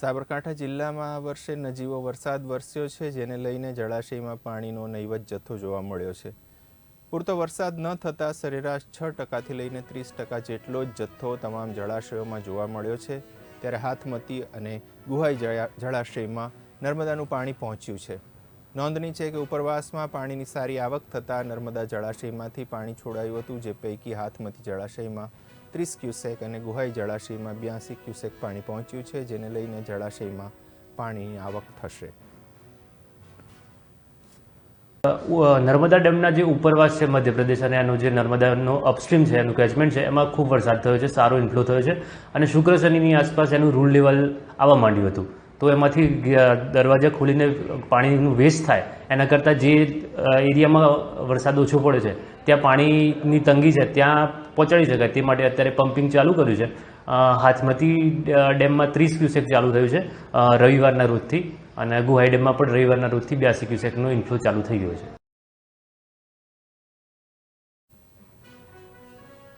સાબરકાંઠા જિલ્લામાં આ વર્ષે નજીવો વરસાદ વરસ્યો છે, જેને લઈને જળાશયમાં પાણીનો નહીવત જથ્થો જોવા મળ્યો છે. પૂરતો વરસાદ ન થતાં સરેરાશ છ ટકાથી લઈને ત્રીસ ટકા જેટલો જ જથ્થો તમામ જળાશયોમાં જોવા મળ્યો છે. ત્યારે હાથમતી અને ગુહાઈ જળા- જળાશયમાં નર્મદાનું પાણી પહોંચ્યું છે. નોંધની છે કે ઉપરવાસમાં પાણીની સારી આવક થતાં નર્મદા જળાશયમાંથી પાણી છોડાયું હતું, જે પૈકી હાથમતી જળાશયમાં ત્રીસ ક્યુસેક અને ગુહાઈ જળાશયમાં બ્યાસી ક્યુસેક પાણી પહોંચ્યું છે, જેને લઈને જળાશયમાં પાણીની આવક થશે. નર્મદા ડેમના જે ઉપરવાસ છે મધ્યપ્રદેશ અને આનું જે નર્મદાનો અપસ્ટ્રીમ છે, એનું કેચમેન્ટ છે, એમાં ખૂબ વરસાદ થયો છે, સારો ઇન્ફ્લો થયો છે અને શુક્ર શનિની આસપાસ એનું રૂલ લેવલ આવવા માંડ્યું હતું. તો એમાંથી દરવાજા ખોલીને પાણીનું વેસ્ટ થાય. એના કરતાં જે એરિયામાં વરસાદ ઓછો પડે છે, ત્યાં પાણીની તંગી છે, ત્યાં પહોંચાડી શકાય. તે માટે અત્યારે પમ્પિંગ ચાલુ કર્યું છે. હાથમતી ડેમમાં ત્રીસ ક્યુસેક ચાલુ થયું છે રવિવારના રોજથી. અને ગુહાઈ ડેમમાં પણ રવિવારના રોજથી બ્યાસી ક્યુસેકનો ઇન્ફ્લો ચાલુ થઈ ગયો છે.